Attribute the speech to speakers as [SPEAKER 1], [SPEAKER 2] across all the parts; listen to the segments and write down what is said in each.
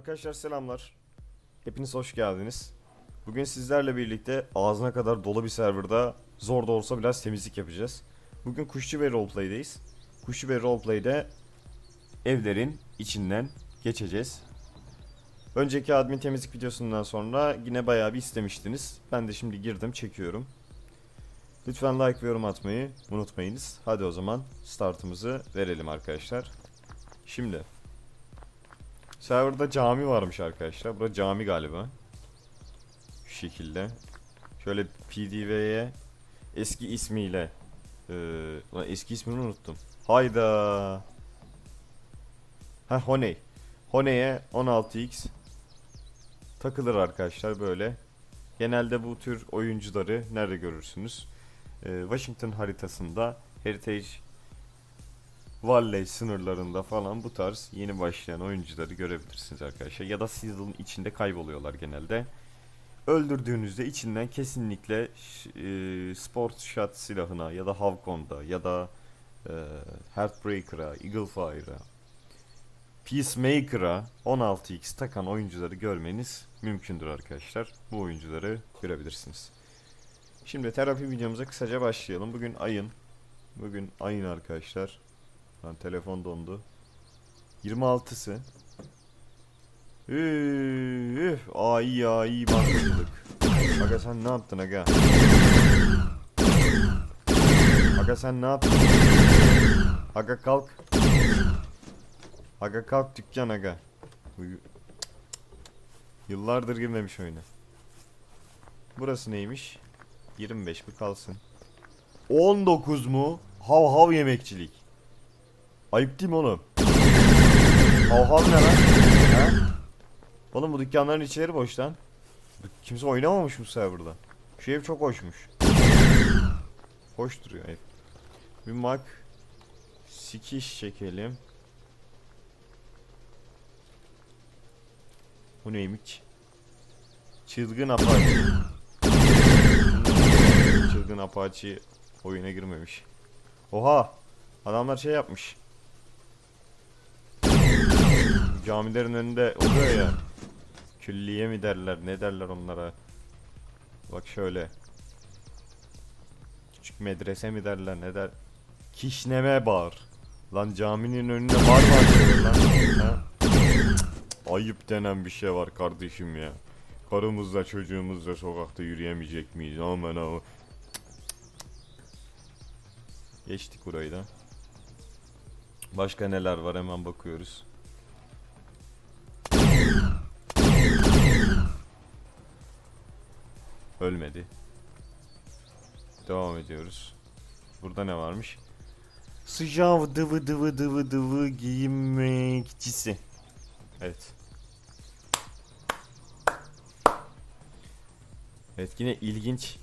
[SPEAKER 1] Arkadaşlar selamlar. Hepiniz hoş geldiniz. Bugün sizlerle birlikte ağzına kadar dolu bir serverda zor da olsa biraz temizlik yapacağız. Bugün Kuşçu ve Roleplay'deyiz. Kuşçu ve Roleplay'de evlerin içinden geçeceğiz. Önceki admin temizlik videosundan sonra yine bayağı bir istemiştiniz. Ben de şimdi girdim çekiyorum. Lütfen like ve yorum atmayı unutmayınız. Hadi o zaman startımızı verelim arkadaşlar. Şimdi Serverda cami varmış arkadaşlar. Burası cami galiba. Şu şekilde. Şöyle PDV'ye eski ismiyle ee, lan eski ismini unuttum. Hayda. Ha Honey. Honey'e 16x takılır arkadaşlar böyle. Genelde bu tür oyuncuları nerede görürsünüz? Ee, Washington haritasında Heritage Valley sınırlarında falan bu tarz yeni başlayan oyuncuları görebilirsiniz arkadaşlar. Ya da Sizzle'ın içinde kayboluyorlar genelde. Öldürdüğünüzde içinden kesinlikle e, Sport Shot silahına ya da Havkon'da ya da e, Heartbreaker'a, Eagle Fire'a, Peacemaker'a 16x takan oyuncuları görmeniz mümkündür arkadaşlar. Bu oyuncuları görebilirsiniz. Şimdi terapi videomuza kısaca başlayalım. Bugün ayın Bugün ayın arkadaşlar. Lan telefon dondu. 26'sı. Üf, ay ya iyi başladık. Aga sen ne yaptın aga? Aga sen ne yaptın? Aga kalk. Aga kalk dükkan aga. Yıllardır girmemiş oyuna. Burası neymiş? 25 mi kalsın? 19 mu? Hav hav yemekçilik. Ayıp değil mi oğlum? Hav ne lan? Ha? Oğlum bu dükkanların içleri boş lan. Kimse oynamamış bu serverda. Şu ev çok hoşmuş. Hoş duruyor ev. Bir mak sikiş çekelim. Bu neymiş? Çılgın Apache. Çılgın Apache oyuna girmemiş. Oha! Adamlar şey yapmış. Camilerin önünde oluyor ya. Külliye mi derler, ne derler onlara? Bak şöyle. Küçük medrese mi derler, ne der? Kişneme bar. Lan caminin önünde bar açıyorlar lan? Ha? Ayıp denen bir şey var kardeşim ya. Karımızla çocuğumuzla sokakta yürüyemeyecek miyiz? Aman aman. Geçtik burayı da. Başka neler var hemen bakıyoruz. Ölmedi. Devam ediyoruz. Burada ne varmış? Sıcav dıvı dıvı dıvı dıvı giymekçisi. Evet. Evet yine ilginç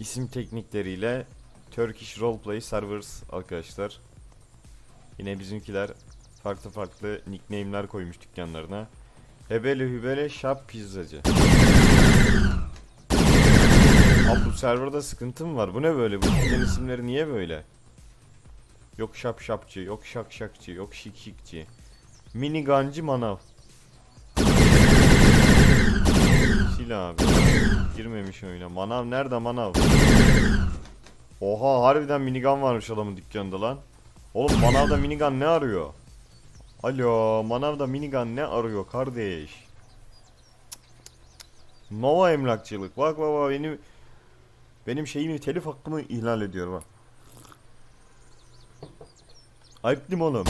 [SPEAKER 1] isim teknikleriyle Turkish Roleplay Servers arkadaşlar. Yine bizimkiler farklı farklı nickname'ler koymuş dükkanlarına. Hebele hübele şap pizzacı. Abi bu serverda sıkıntı mı var? Bu ne böyle? Bu isimleri niye böyle? Yok şap şapçı, yok şak şakçı, yok şik şikçi. Minigancı manav. Sil abi. Girmemiş oyuna. Manav nerede manav? Oha harbiden minigun varmış adamın dükkanında lan. Oğlum manavda minigun ne arıyor? Alo manavda minigun ne arıyor kardeş? Nova emlakçılık. Bak bak bak benim benim şeyimi telif hakkımı ihlal ediyor bak. Ayıp oğlum?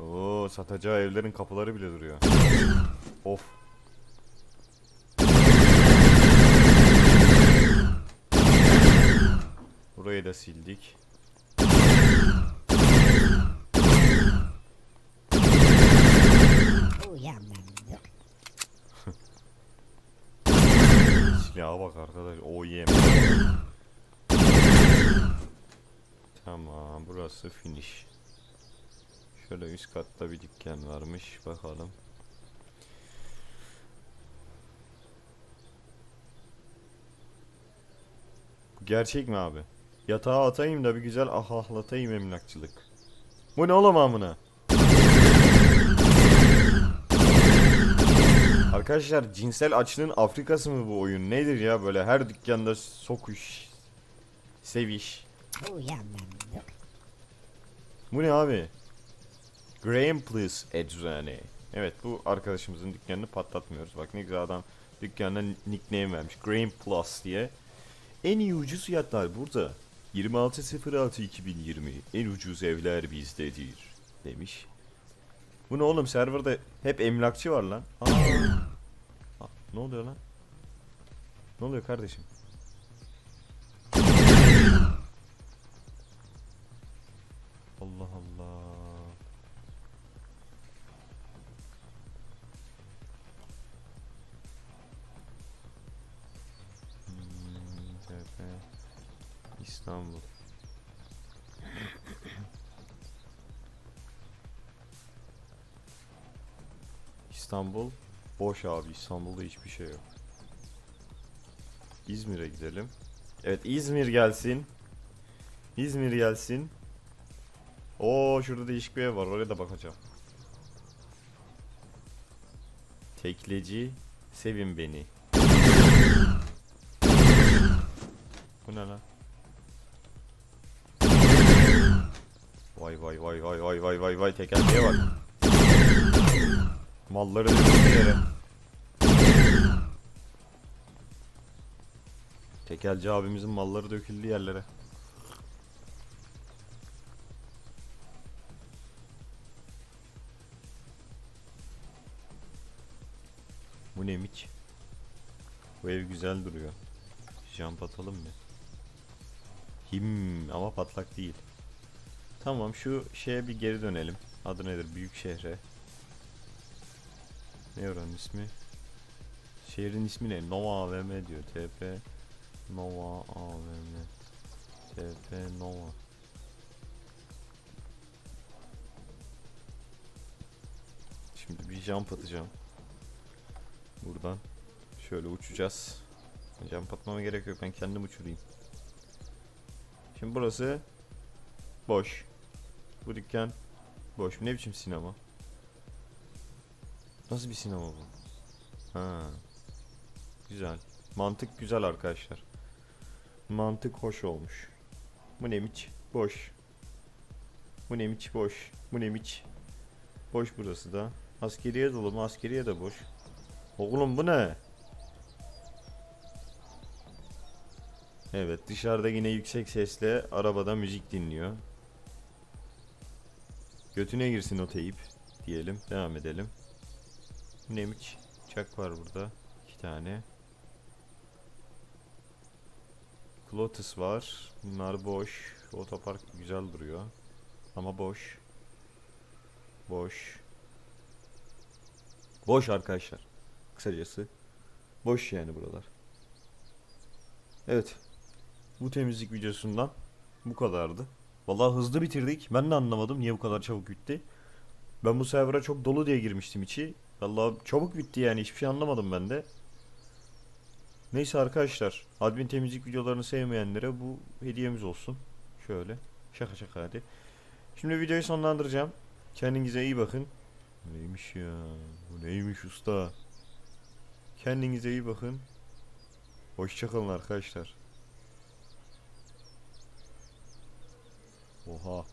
[SPEAKER 1] Oo satacağı evlerin kapıları bile duruyor. of. Burayı da sildik. Silaha bak arkadaş. O yem. Tamam burası finish. Şöyle üst katta bir dükkan varmış. Bakalım. Gerçek mi abi? Yatağa atayım da bir güzel ahahlatayım emlakçılık. Bu ne oğlum amına? Arkadaşlar cinsel açlığın Afrikası mı bu oyun? Nedir ya böyle her dükkanda sokuş, seviş. Bu ne abi? Graham Plus eczane. Evet bu arkadaşımızın dükkanını patlatmıyoruz. Bak ne güzel adam dükkanına nickname vermiş. Graham Plus diye. En iyi ucuz fiyatlar burada. 26.06.2020 en ucuz evler bizdedir demiş. Bu ne oğlum serverda hep emlakçı var lan. Aa. Ne oluyor lan? Ne oluyor kardeşim? Allah Allah. Hmm, İstanbul. İstanbul boş abi. İstanbul'da hiçbir şey yok. İzmir'e gidelim. Evet İzmir gelsin. İzmir gelsin. Oo şurada değişik bir ev var. Oraya da bakacağım. Tekleci sevin beni. Bu ne lan? Vay vay vay vay vay vay vay vay tekelciye bak. Malları yere. Tekelci abimizin malları döküldü yerlere. Bu neymiş? Bu ev güzel duruyor. Jump atalım mı? Him ama patlak değil. Tamam şu şeye bir geri dönelim. Adı nedir? Büyük şehre. Ne oranın ismi? Şehrin ismi ne? Nova AVM diyor. TP Nova AVM. TP Nova. Şimdi bir jump atacağım. Buradan şöyle uçacağız. Jump atmama gerek yok. Ben kendim uçurayım. Şimdi burası boş. Bu dükkan boş. Ne biçim sinema? Nasıl bir sinema bu? Ha. Güzel. Mantık güzel arkadaşlar. Mantık hoş olmuş. Bu neymiş? Boş. Bu neymiş? Boş. Bu neymiş? Boş burası da. Askeriye dolu mu? Askeriye de boş. Oğlum bu ne? Evet dışarıda yine yüksek sesle arabada müzik dinliyor. Götüne girsin o teyip diyelim. Devam edelim. Neymiş? Çak var burada. iki tane. Lotus var. Bunlar boş. Otopark güzel duruyor. Ama boş. Boş. Boş arkadaşlar. Kısacası. Boş yani buralar. Evet. Bu temizlik videosundan bu kadardı. Vallahi hızlı bitirdik. Ben de anlamadım niye bu kadar çabuk bitti. Ben bu server'a çok dolu diye girmiştim içi. Vallahi çabuk bitti yani hiçbir şey anlamadım ben de. Neyse arkadaşlar. Admin temizlik videolarını sevmeyenlere bu hediyemiz olsun. Şöyle. Şaka şaka hadi. Şimdi videoyu sonlandıracağım. Kendinize iyi bakın. Neymiş ya? Bu neymiş usta? Kendinize iyi bakın. Hoşçakalın arkadaşlar. Oha.